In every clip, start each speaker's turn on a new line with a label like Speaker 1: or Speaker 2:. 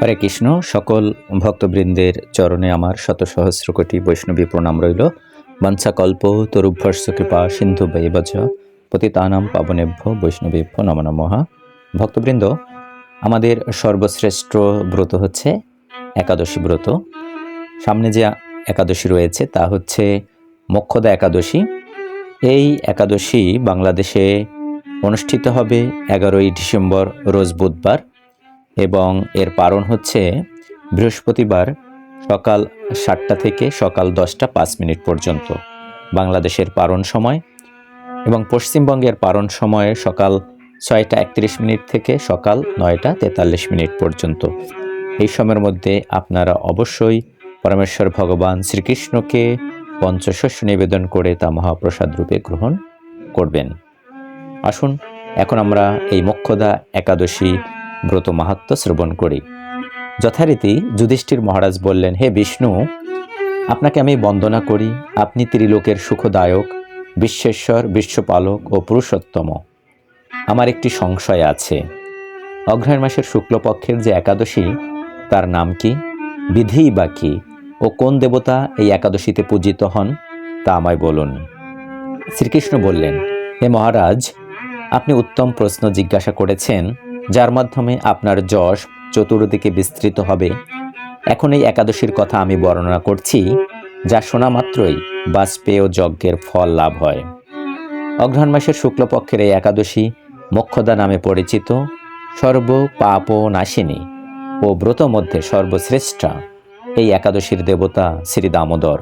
Speaker 1: হরে কৃষ্ণ, সকল ভক্তবৃন্দের চরণে আমার শত সহস্র কোটি বৈষ্ণবী প্রণাম রইল। বাঞ্ছা কল্প তরুভ্যর্ষ, কৃপা, সিন্ধু বৈবজ পতিতানাম, পাবনেভ্য, বৈষ্ণবেভ্য, নম নমহা ভক্তবৃন্দ, আমাদের সর্বশ্রেষ্ঠ ব্রত হচ্ছে একাদশী ব্রত। সামনে যে একাদশী রয়েছে তা হচ্ছে মোক্ষদা একাদশী। এই একাদশী বাংলাদেশে অনুষ্ঠিত হবে এগারোই ডিসেম্বর, রোজ বুধবার। এবং এর পারণ হচ্ছে বৃহস্পতিবার সকাল সাতটা থেকে সকাল দশটা পাঁচ মিনিট পর্যন্ত। বাংলাদেশের পারণ সময় এবং পশ্চিমবঙ্গের পারণ সময় সকাল ছয়টা একত্রিশ মিনিট থেকে সকাল নয়টা তেতাল্লিশ মিনিট পর্যন্ত। এই সময়ের মধ্যে আপনারা অবশ্যই পরমেশ্বর ভগবান শ্রীকৃষ্ণকে পঞ্চশস্য নিবেদন করে তা মহাপ্রসাদ রূপে গ্রহণ করবেন। আসুন, এখন আমরা এই মোক্ষদা একাদশী ব্রত মাহাত্ম শ্রবণ করি। যথারীতি যুধিষ্ঠির মহারাজ বললেন, হে বিষ্ণু, আপনাকে আমি বন্দনা করি। আপনি ত্রিলোকের সুখদায়ক, বিশ্বেশ্বর, বিশ্বপালক ও পুরুষোত্তম। আমার একটি সংশয় আছে। অগ্রহায়ণ মাসের শুক্লপক্ষের যে একাদশী, তার নাম কি? বিধি বা কি? ও কোন দেবতা এই একাদশীতে পূজিত হন, তা আমায় বলুন। শ্রীকৃষ্ণ বললেন, হে মহারাজ, আপনি উত্তম প্রশ্ন জিজ্ঞাসা করেছেন যার মাধ্যমে আপনার যশ চতুর্দিকে বিস্তৃত হবে। এখন এই একাদশীর কথা আমি বর্ণনা করছি, যা শোনা মাত্রই বাজপেয় যজ্ঞের ফল লাভ হয়। অগ্রহণ মাসের শুক্লপক্ষের এই একাদশী মোক্ষদা নামে পরিচিত, সর্ব পাপ নাশিনী ও ব্রত মধ্যে সর্বশ্রেষ্ঠা এই একাদশীর দেবতা শ্রী দামোদর।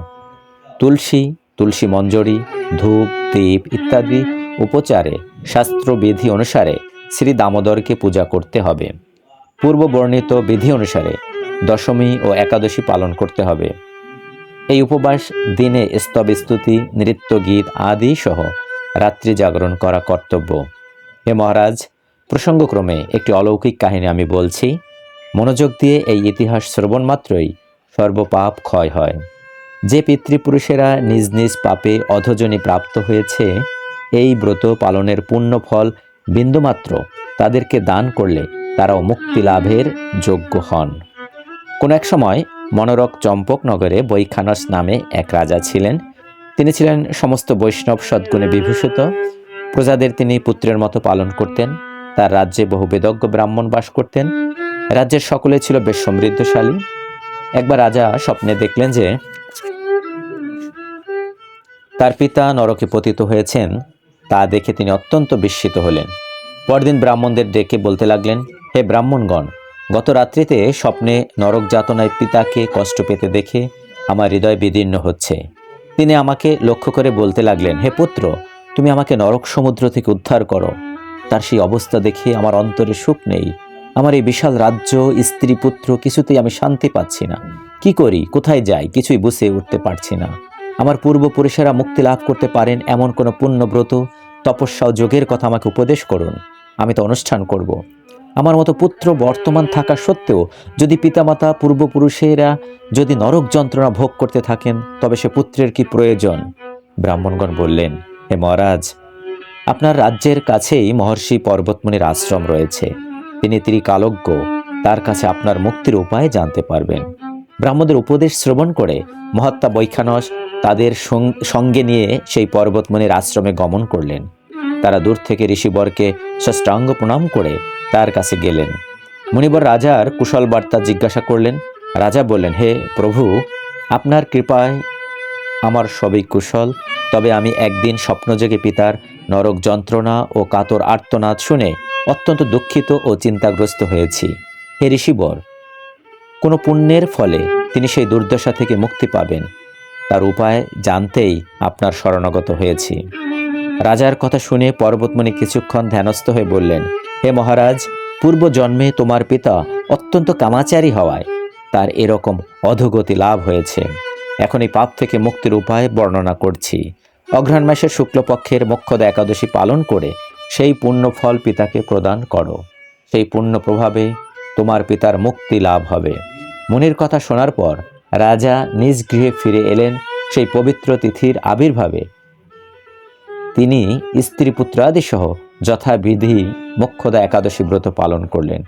Speaker 1: তুলসী তুলসী মঞ্জরি, ধূপ, দীপ ইত্যাদি উপচারে শাস্ত্রবিধি অনুসারে শ্রী দামোদরকে পূজা করতে হবে। পূর্ব বর্ণিত বিধি অনুসারে দশমী ও একাদশী পালন করতে হবে। এই উপবাস, দিনে স্তব স্তুতি, নৃত্য গীত আদি সহ রাত্রি জাগরণ করা কর্তব্য। হে মহারাজ, প্রসঙ্গক্রমে একটি অলৌকিক কাহিনী আমি বলছি। মনোযোগ দিয়ে এই ইতিহাস শ্রবণ মাত্রই সর্বপাপ ক্ষয় হয়। যে পিতৃপুরুষেরা নিজ নিজ পাপে অধজনী প্রাপ্ত হয়েছে, এই ব্রত পালনের পুণ্য ফল বিন্দুমাত্র তাদেরকে দান করলে তারাও মুক্তি লাভের যোগ্য হন। কোন এক সময় মনোরক চম্পক নগরে বৈখানস নামে এক রাজা ছিলেন। তিনি ছিলেন সমস্ত বৈষ্ণব সদ্গুণে বিভূষিত। প্রজাদের তিনি পুত্রের মতো পালন করতেন। তার রাজ্যে বহু বেদজ্ঞ ব্রাহ্মণ বাস করতেন। রাজ্যের সকলে ছিল বেশ সমৃদ্ধশালী। একবার রাজা স্বপ্নে দেখলেন যে তার পিতা নরকে পতিত হয়েছেন। তা দেখে তিনি অত্যন্ত বিস্মিত হলেন। পরদিন ব্রাহ্মণদের ডেকে বলতে লাগলেন, হে ব্রাহ্মণগণ, গত রাত্রিতে স্বপ্নে নরক যাতনায় পিতাকে কষ্ট পেতে দেখে আমার হৃদয় বিদীর্ণ হচ্ছে। তিনি আমাকে লক্ষ্য করে বলতে লাগলেন, হে পুত্র, তুমি আমাকে নরক সমুদ্র থেকে উদ্ধার করো। তার সেই অবস্থা দেখে আমার অন্তরে সুখ নেই। আমার এই বিশাল রাজ্য, স্ত্রী, পুত্র, কিছুতেই আমি শান্তি পাচ্ছি না। কি করি? কোথায় যাই? কিছুই বুঝে উঠতে পারছি না। আমার পূর্বপুরুষেরা মুক্তি লাভ করতে পারেন এমন কোনো পুণ্যব্রত তপস্যা ও যোগের কথা আমাকে উপদেশ করুন। আমি তো অনুষ্ঠান করব। আমার মতো পুত্র বর্তমান থাকা সত্ত্বেও যদি পিতামাতা, পূর্বপুরুষেরা যদি নরক যন্ত্রণা ভোগ করতে থাকেন, তবে সে পুত্রের কি প্রয়োজন? ব্রাহ্মণগণ বললেন, হে মহারাজ, আপনার রাজ্যের কাছেই মহর্ষি পর্বতমণির আশ্রম রয়েছে। তিনি ত্রিকালজ্ঞ, তার কাছে আপনার মুক্তির উপায় জানতে পারবেন। ব্রাহ্মণদের উপদেশ শ্রবণ করে মহাত্মা বৈখানস তাদের সঙ্গে নিয়ে সেই পর্বতমণির আশ্রমে গমন করলেন। তারা দূর থেকে ঋষিবরকে ষষ্ঠাঙ্গ প্রণাম করে তার কাছে গেলেন। মুনিবর রাজার কুশল বার্তা জিজ্ঞাসা করলেন, রাজা বললেন, হে প্রভু, আপনার কৃপায় আমার সবই কুশল, তবে আমি একদিন স্বপ্নযোগে পিতার নরক যন্ত্রণা ও কাতর আর্তনাদ শুনে অত্যন্ত দুঃখিত ও চিন্তাগ্রস্ত হয়েছি। হে ঋষিবর, কোনো পুণ্যের ফলে তিনি সেই দুর্দশা থেকে মুক্তি পাবেন। তার উপায় জানতেই আপনার শরণাগত হয়েছি। রাজার কথা শুনে পর্বতমণি কিছুক্ষণ ধ্যানস্থ হয়ে বললেন, হে মহারাজ পূর্ব জন্মে তোমার পিতা অত্যন্ত কামাচারী হওয়ায় তার এরকম অধোগতি লাভ হয়েছে। এখন এই পাপ থেকে মুক্তির উপায় বর্ণনা করছি। অঘ্রাণ মাসের শুক্লপক্ষের মোক্ষদা একাদশী পালন করে সেই পুণ্য ফল পিতাকে প্রদান করো। সেই পুণ্য প্রভাবে তোমার পিতার মুক্তি লাভ হবে। মুনির কথা শোনার পর রাজা নিজ গৃহে ফিরে এলেন। সেই পবিত্র তিথির আবির্ভাবে তিনি স্ত্রী পুত্রাদি সহ যথাবিধি মোক্ষদা একাদশী ব্রত পালন করলেন।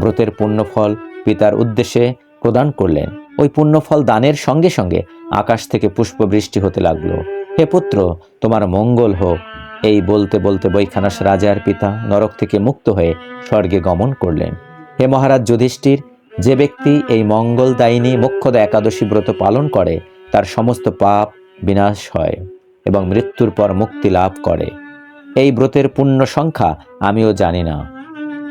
Speaker 1: ব্রতের পুণ্যফল পিতার উদ্দেশ্যে প্রদান করলেন। ওই পুণ্যফল দানের সঙ্গে সঙ্গে আকাশ থেকে পুষ্প বৃষ্টি হতে লাগল। হে পুত্র, তোমার মঙ্গল হোক। এই বলতে বলতে বৈখানাস রাজার পিতা নরক থেকে মুক্ত হয়ে স্বর্গে গমন করলেন। হে মহারাজ যুধিষ্ঠির, যে ব্যক্তি এই মঙ্গলদায়িনী মোক্ষদা একাদশী ব্রত পালন করে, তার সমস্ত পাপ বিনাশ হয়। এবং মৃত্যুর পর মুক্তি লাভ করে। এই ব্রতের পূর্ণ সংখ্যা আমিও জানি না।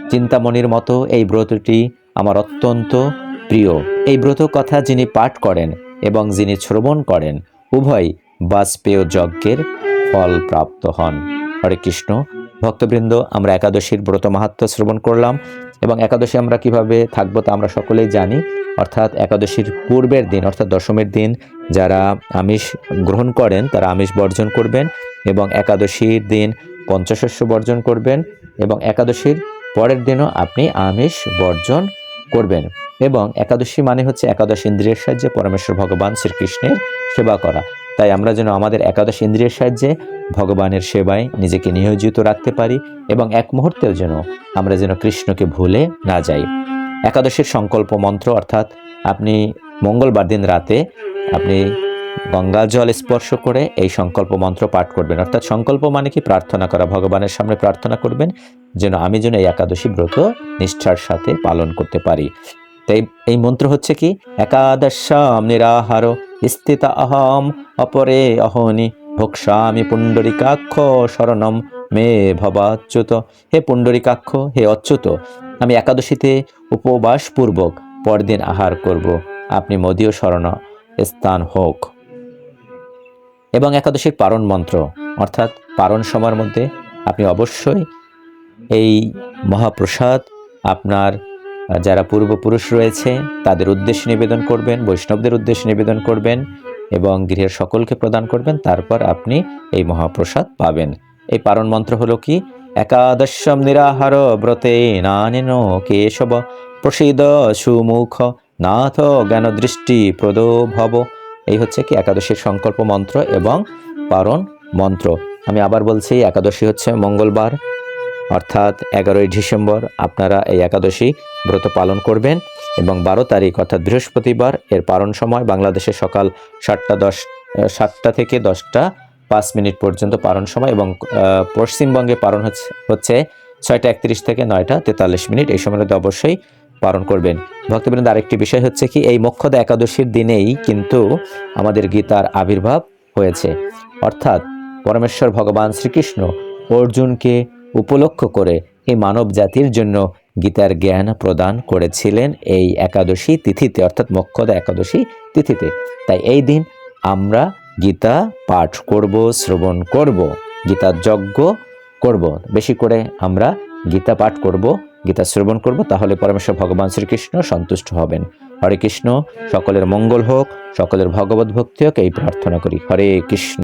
Speaker 1: চিন্তামণির মতো এই ব্রতটি আমার অত্যন্ত প্রিয়। এই ব্রত কথা যিনি পাঠ করেন এবং যিনি শ্রবণ করেন, উভয় বাজপেয় যজ্ঞের ফল প্রাপ্ত হন। হরে কৃষ্ণ। ভক্তবৃন্দ, আমরা একাদশীর ব্রত মাহাত্ম শ্রবণ করলাম এবং একাদশী আমরা কীভাবে থাকব তা আমরা সকলেই জানি। অর্থাৎ একাদশীর পূর্বের দিন, অর্থাৎ দশমীর দিন যারা আমিষ গ্রহণ করেন, তারা আমিষ বর্জন করবেন এবং একাদশীর দিন পঞ্চশস্য বর্জন করবেন এবং একাদশীর পরের দিনও আপনি আমিষ বর্জন করবেন। এবং একাদশী মানে হচ্ছে একাদশ ইন্দ্রিয়ের সাহায্যে পরমেশ্বর ভগবান শ্রীকৃষ্ণের সেবা করা। তাই আমরা যেন আমাদের একাদশ ইন্দ্রিয়ের সাহায্যে ভগবানের সেবায় নিজেকে নিয়োজিত রাখতে পারি এবং এক মুহূর্তের যেন আমরা যেন কৃষ্ণকে ভুলে না যাই। একাদশীর সংকল্প মন্ত্র অর্থাৎ আপনি মঙ্গলবার দিন রাতে আপনি গঙ্গা জল স্পর্শ করে এই সংকল্প মন্ত্র পাঠ করবেন। অর্থাৎ সংকল্প মানে কি? প্রার্থনা করা। ভগবানের সামনে প্রার্থনা করবেন যেন আমি যেন এই একাদশী ব্রত নিষ্ঠার সাথে পালন করতে পারি। তাই এই মন্ত্র হচ্ছে কি? একাদশাম নিরাহার, স্থিত অহম অপরে অহনি ভোক্সামি পুণ্ডরিকাক্ষ শরণম, মে ভবাচ্যুত। হে পুণ্ডরিকাক্ষ, হে অচ্যুত, আমি একাদশীতে উপবাসপূর্বক পরদিন আহার করব। আপনি মদীয় শরণ স্থান হোক। এবং একাদশীর পারণ মন্ত্র, অর্থাৎ পারণ সময়ের মধ্যে আপনি অবশ্যই এই মহাপ্রসাদ আপনার, যারা পূর্বপুরুষ রয়েছে, তাদের উদ্দেশ্যে নিবেদন করবেন, বৈষ্ণবদের উদ্দেশ্যে নিবেদন করবেন এবং গৃহের সকলকে প্রদান করবেন, তারপর আপনি এই মহাপ্রসাদ পাবেন। এই পারণ মন্ত্র হলো কি? একাদশম নিরাহার ব্রতে নানেন কেশব প্রসিদ সুমুখ নাথ জ্ঞান দৃষ্টি প্রদ ভব এই হচ্ছে কি একাদশীর সংকল্প মন্ত্র এবং পারণ মন্ত্র। আমি আবার বলছি, একাদশী হচ্ছে মঙ্গলবার, অর্থাৎ এগারোই ডিসেম্বর আপনারা এই একাদশী ব্রত পালন করবেন এবং বারো তারিখ, অর্থাৎ বৃহস্পতিবার, এর পালন সময় বাংলাদেশে সকাল সাতটা দশ সাতটা থেকে দশটা পাঁচ মিনিট পর্যন্ত পালন সময় এবং পশ্চিমবঙ্গে পালন হচ্ছে হচ্ছে ছয়টা একত্রিশ থেকে নয়টা তেতাল্লিশ মিনিট। এই সময়টাতে অবশ্যই পালন করবেন। ভক্তবৃন্দ, আরেকটি বিষয় হচ্ছে কি, এই মোক্ষদা একাদশীর দিনেই কিন্তু আমাদের গীতার আবির্ভাব হয়েছে। অর্থাৎ পরমেশ্বর ভগবান শ্রীকৃষ্ণ অর্জুনকে উপলক্ষ করে এই মানব জাতির জন্য গীতার জ্ঞান প্রদান করেছিলেন এই একাদশী তিথিতে, অর্থাৎ মোক্ষদা একাদশী তিথিতে। তাই এই দিন আমরা গীতা পাঠ করব, শ্রবণ করব গীতার যজ্ঞ করব। বেশি করে আমরা গীতা পাঠ করব গীতা শ্রবণ করব, তাহলে পরমেশ্বর ভগবান শ্রীকৃষ্ণ সন্তুষ্ট হবেন। হরে কৃষ্ণ, সকলের মঙ্গল হোক, সকলের ভগবত ভক্তি হোক, এই প্রার্থনা করি। হরে কৃষ্ণ।